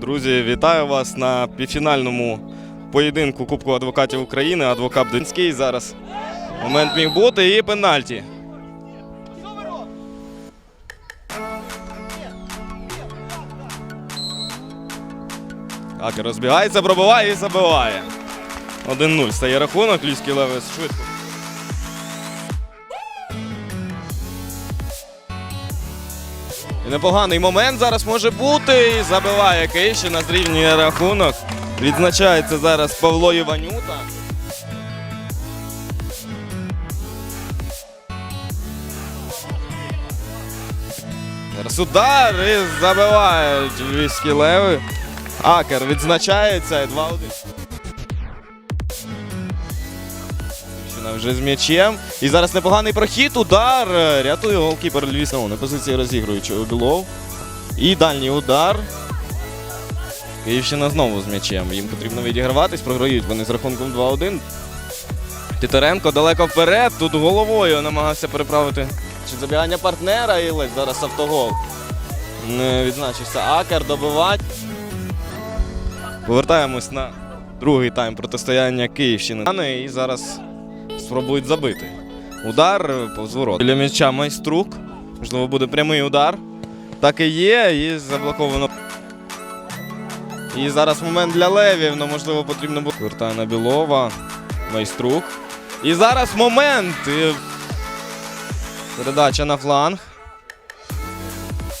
Друзі, вітаю вас на півфінальному поєдинку Кубку адвокатів України. Адвокат Донський зараз. Момент міг бути і пенальті. Акер розбігається, пробиває і забиває. 1-0 стає рахунок. Львівський Левес швидко. І непоганий момент зараз може бути. І забиває Київщина, зрівнює рахунок. Відзначається зараз Павло Іванюта. Зараз удар і забивають львівські леви. Акер відзначається і 2-1. Дівчина вже з м'ячем. І зараз непоганий прохід, удар. Рятує голкіпер Львівського. На позиції розігруючого Білов. І дальній удар. Київщина знову з м'ячем. Їм потрібно відіграватись, програють вони з рахунком 2-1. Титаренко далеко вперед. Тут головою намагався переправити чи забігання партнера і ледь зараз автогол. Не відзначився Акер добивать. Повертаємось на другий тайм протистояння Київщини. І зараз спробують забити. Удар повз ворот. Біля м'яча майструк. Можливо, буде прямий удар. Так і є, і заблоковано. І зараз момент для левів, ну можливо, потрібно буде. Вертає на Білова. Майструк. І зараз момент. І Передача на фланг.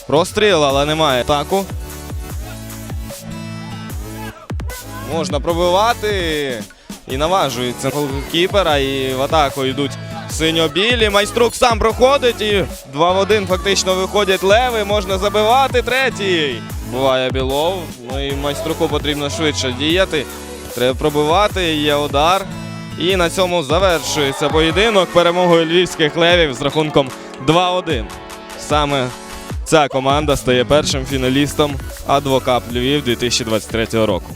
Простріл, але немає атаку. Можна пробивати. І наважується голкіпера. І в атаку йдуть синьо-білі. Майструк сам проходить. І 2 в 1 фактично виходять леви. Можна забивати третій. Буває білов. Ну і майструку потрібно швидше діяти. Треба пробивати. Є удар. І на цьому завершується поєдинок перемогою львівських левів з рахунком 2-1. Саме ця команда стає першим фіналістом Адвокап Львів 2023 року.